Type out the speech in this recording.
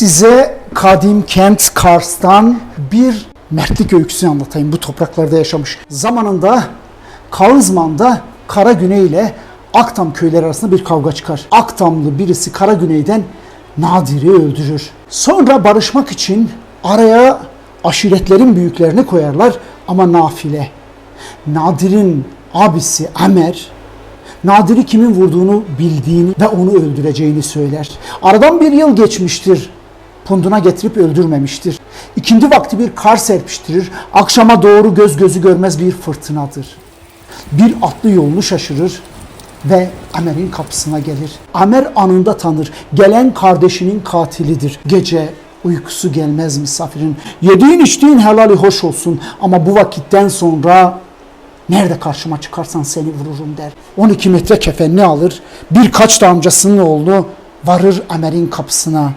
Size kadim kent Kars'tan bir mertlik öyküsünü anlatayım. Bu topraklarda yaşamış. Zamanında Kağızman'da Kara Güney ile Aktam köyleri arasında bir kavga çıkar. Aktamlı birisi Kara Güney'den Nadir'i öldürür. Sonra barışmak için araya aşiretlerin büyüklerini koyarlar ama nafile. Nadir'in abisi Amer Nadir'i kimin vurduğunu bildiğini ve onu öldüreceğini söyler. Aradan bir yıl geçmiştir. Punduna getirip öldürmemiştir. İkindi vakti bir kar serpiştirir. Akşama doğru göz gözü görmez bir fırtınadır. Bir atlı yolunu şaşırır ve Amer'in kapısına gelir. Amer anında tanır. Gelen kardeşinin katilidir. Gece uykusu gelmez misafirin. Yediğin içtiğin helali hoş olsun ama bu vakitten sonra Nerede karşıma çıkarsan seni vururum der. 12 metre kefenini alır. Birkaç da amcasının oğlu varır Amer'in kapısına.